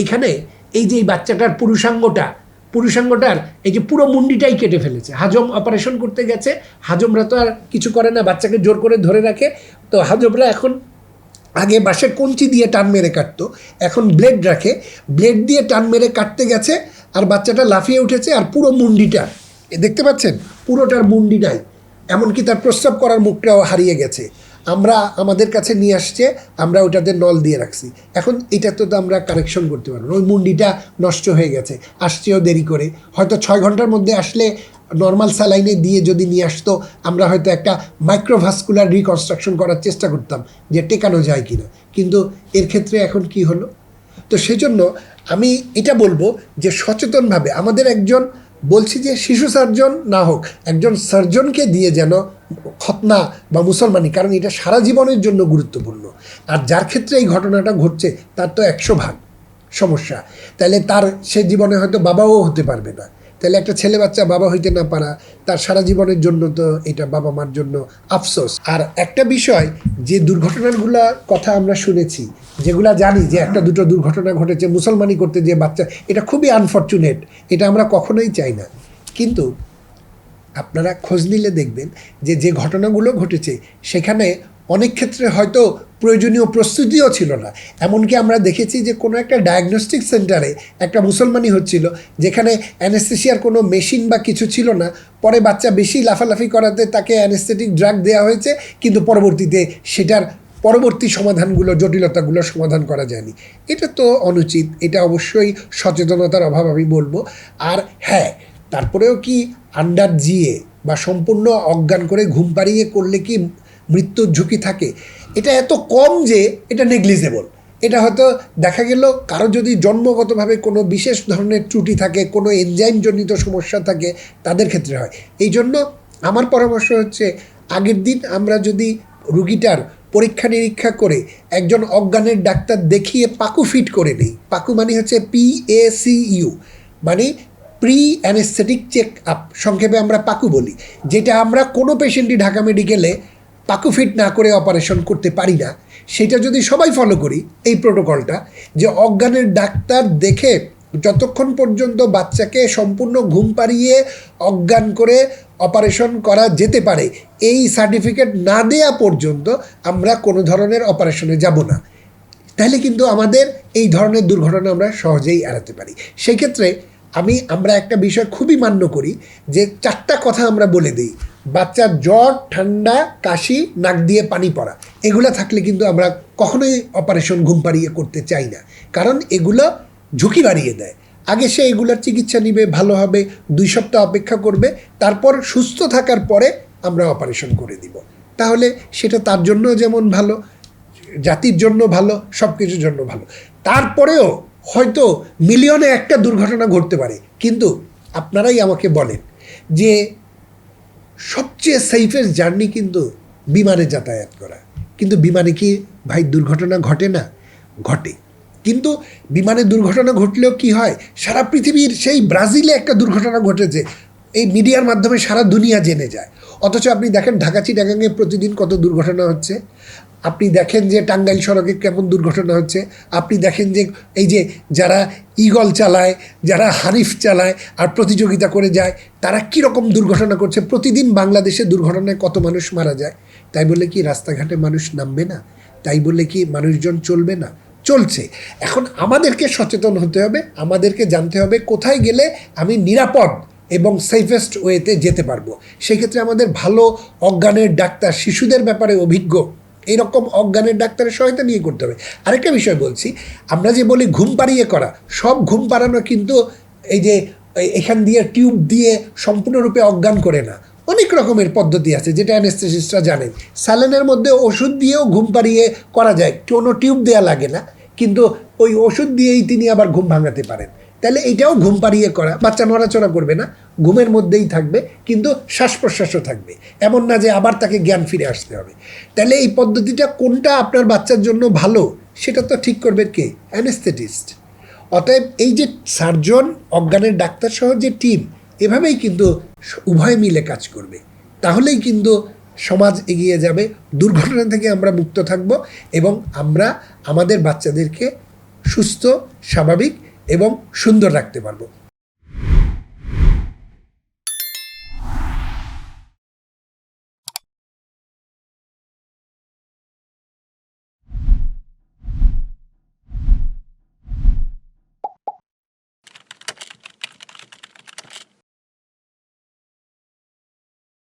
এইখানে এই যে বাচ্চাটার পুরুষাঙ্গটা, পুরুষাঙ্গটার এই যে পুরো মুন্ডিটাই কেটে ফেলেছে। হাজম অপারেশন করতে গেছে, হাজমরা তো আর কিছু করে না, বাচ্চাকে জোর করে ধরে রাখে। তো হাজমরা এখন আগে বাঁশের কঞ্চি দিয়ে টান মেরে কাটতো, এখন ব্লেড রাখে। ব্লেড দিয়ে টান মেরে কাটতে গেছে, আর বাচ্চাটা লাফিয়ে উঠেছে, আর পুরো মুন্ডিটা দেখতে পাচ্ছেন? পুরোটার মুন্ডি নাই, এমনকি তার প্রস্রাব করার মুখটাও হারিয়ে গেছে। আমরা আমাদের কাছে নিয়ে আসছে, আমরা ওটাতে নল দিয়ে রাখছি। এখন এটা তো আমরা কারেকশন করতে পারব। ওই মুন্ডিটা নষ্ট হয়ে গেছে, আসছেও দেরি করে। হয়তো ছয় ঘণ্টার মধ্যে আসলে নর্মাল স্যালাইনে দিয়ে যদি নিয়ে আসতো, আমরা হয়তো একটা মাইক্রোভাস্কুলার রিকনস্ট্রাকশন করার চেষ্টা করতাম যে টেকানো যায় কিনা। কিন্তু এর ক্ষেত্রে এখন কি হলো? তো সেজন্য আমি এটা বলব যে সচেতনভাবে আমাদের একজন বলছি যে শিশু সার্জন না হোক, একজন সার্জনকে দিয়ে যেন খতনা বা মুসলমানি, কারণ এটা সারা জীবনের জন্য গুরুত্বপূর্ণ। আর যার ক্ষেত্রে এই ঘটনাটা ঘটছে, তার তো একশো ভাগ সমস্যা। তাহলে তার, সে জীবনে হয়তো বাবাও হতে পারবে না। তাহলে একটা ছেলে বাচ্চা বাবা হইতে না পারা, তার সারা জীবনের জন্য তো এটা বাবা মার জন্য আফসোস। আর একটা বিষয়, যে দুর্ঘটনাগুলা কথা আমরা শুনেছি, যেগুলা জানি যে একটা দুটো দুর্ঘটনা ঘটেছে মুসলমানি করতে যে বাচ্চা, এটা খুবই আনফর্চুনেট এটা আমরা কখনোই চাই না। কিন্তু আপনারা খোঁজ নিলে দেখবেন যে যে ঘটনাগুলো ঘটেছে, সেখানে অনেক ক্ষেত্রে হয়তো প্রয়োজনীয় প্রস্তুতিও ছিল না। এমনকি আমরা দেখেছি যে, কোনো একটা ডায়াগনস্টিক সেন্টারে একটা মুসলমানি হচ্ছিল, যেখানে অ্যানেস্থেশিয়ার কোনো মেশিন বা কিছু ছিল না। পরে বাচ্চা বেশি লাফালাফি করাতে তাকে অ্যানেস্থেটিক ড্রাগ দেওয়া হয়েছে, কিন্তু পরবর্তীতে সেটার পরবর্তী সমাধানগুলো, জটিলতাগুলো সমাধান করা যায়নি। এটা তো অনুচিত, এটা অবশ্যই সচেতনতার অভাব আমি বলব। আর হ্যাঁ তারপরেও কি আন্ডার জিএ বা সম্পূর্ণ অজ্ঞান করে ঘুম পাড়িয়ে করলে কি মৃত্যুর ঝুঁকি থাকে? এটা এত কম যে এটা নেগলিজেবল এটা হয়তো দেখা গেল কারও যদি জন্মগতভাবে কোনো বিশেষ ধরনের ত্রুটি থাকে, কোনো এনজাইমজনিত সমস্যা থাকে, তাদের ক্ষেত্রে হয়। এই জন্য আমার পরামর্শ হচ্ছে, আগের দিন আমরা যদি রুগীটার পরীক্ষা নিরীক্ষা করে একজন অজ্ঞানের ডাক্তার দেখিয়ে পাকু ফিট করে নিই, পাকু মানে হচ্ছে পি এ সি ইউ মানে প্রি অ্যানেস্থেটিক চেক আপ সংক্ষেপে আমরা পাকু বলি, যেটা আমরা কোনো পেশেন্টই ঢাকা মেডিকেলে পাকু ফিট না করে অপারেশন করতে পারি না। সেটা যদি সবাই ফলো করি, এই প্রোটোকলটা যে অজ্ঞানের ডাক্তার দেখে যতক্ষণ পর্যন্ত বাচ্চাকে সম্পূর্ণ ঘুম পাড়িয়ে অজ্ঞান করে অপারেশন করা যেতে পারে, এই সার্টিফিকেট না দেয়া পর্যন্ত আমরা কোনো ধরনের অপারেশনে যাব না। তাহলে কিন্তু আমাদের এই ধরনের দুর্ঘটনা আমরা সহজেই এড়াতে পারি। সেই ক্ষেত্রে আমি, আমরা একটা বিষয় খুবই মান্য করি যে চারটা কথা আমরা বলে দিই। বাচ্চার জ্বর, ঠান্ডা, কাশি, নাক দিয়ে পানি পড়া, এগুলো থাকলে কিন্তু আমরা কখনোই অপারেশন ঘুম পাড়িয়ে করতে চাই না। কারণ এগুলো ঝুঁকি বাড়িয়ে দেয়। আগে সে এগুলোর চিকিৎসা নিবে, ভালো হবে, দুই সপ্তাহ অপেক্ষা করবে, তারপর সুস্থ থাকার পরে আমরা অপারেশন করে দিব। তাহলে সেটা তার জন্য যেমন ভালো, জাতির জন্য ভালো সব কিছুর জন্য ভালো। তারপরেও হয়তো মিলিয়নে একটা দুর্ঘটনা ঘটতে পারে, কিন্তু আপনারাই আমাকে বলেন যে সবচেয়ে সেফেস্ট জার্নি কিন্তু বিমানে যাতায়াত করা। কিন্তু বিমানে কি ভাই দুর্ঘটনা ঘটে না? ঘটে। কিন্তু বিমানে দুর্ঘটনা ঘটলেও কি হয়? সারা পৃথিবীর সেই ব্রাজিলে একটা দুর্ঘটনা ঘটেছে, এই মিডিয়ার মাধ্যমে সারা দুনিয়া জেনে যায়। অথচ আপনি দেখেন ঢাকা চিটাগাঙে প্রতিদিন কত দুর্ঘটনা হচ্ছে? আপনি দেখেন যে টাঙ্গাইল সড়কে কেমন দুর্ঘটনা হচ্ছে। আপনি দেখেন যে এই যে যারা ইগল চালায়, যারা হানিফ চালায় আর প্রতিযোগিতা করে যায়, তারা কীরকম দুর্ঘটনা করছে? প্রতিদিন বাংলাদেশে দুর্ঘটনায় কত মানুষ মারা যায়? তাই বলে কি রাস্তাঘাটে মানুষ নামবে না? তাই বলে কি মানুষজন চলবে না? চলছে। এখন আমাদেরকে সচেতন হতে হবে, আমাদেরকে জানতে হবে কোথায় গেলে আমি নিরাপদ এবং সেফেস্ট ওয়েতে যেতে পারব। সেক্ষেত্রে আমাদের ভালো অজ্ঞানের ডাক্তার, শিশুদের ব্যাপারে অভিজ্ঞ এইরকম অজ্ঞানের ডাক্তারের সহায়তা নিয়ে করতে হবে। আরেকটা বিষয় বলছি, আমরা যে বলি ঘুম পাড়িয়ে করা, সব ঘুম পাড়ানো কিন্তু এই যে এখান দিয়ে টিউব দিয়ে সম্পূর্ণরূপে অজ্ঞান করে না। অনেক রকমের পদ্ধতি আছে, যেটা অ্যানেস্থেসিস্টরা জানেন স্যালেনের মধ্যে ওষুধ দিয়েও ঘুম পাড়িয়ে করা যায়, কোনো টিউব দেওয়া লাগে না, কিন্তু ওই ওষুধ দিয়েই তিনি আবার ঘুম ভাঙাতে পারেন। তাহলে এটাও ঘুম পাড়িয়ে করা, বাচ্চা নড়াচড়া করবে না, ঘুমের মধ্যেই থাকবে, কিন্তু শ্বাস প্রশ্বাসও থাকবে। এমন না যে আবার তাকে জ্ঞান ফিরে আসতে হবে। তাহলে এই পদ্ধতিটা কোনটা আপনার বাচ্চার জন্য ভালো, সেটা তো ঠিক করবে কে? অ্যানেস্থেটিস্ট। অতএব এই যে সার্জন, অজ্ঞানের ডাক্তার সহ যে টিম, এভাবেই কিন্তু উভয় মিলে কাজ করবে। তাহলেই কিন্তু সমাজ এগিয়ে যাবে, দুর্ঘটনা থেকে আমরা মুক্ত থাকব এবং আমরা আমাদের বাচ্চাদেরকে সুস্থ, স্বাভাবিক এবং সুন্দর রাখতে পারব।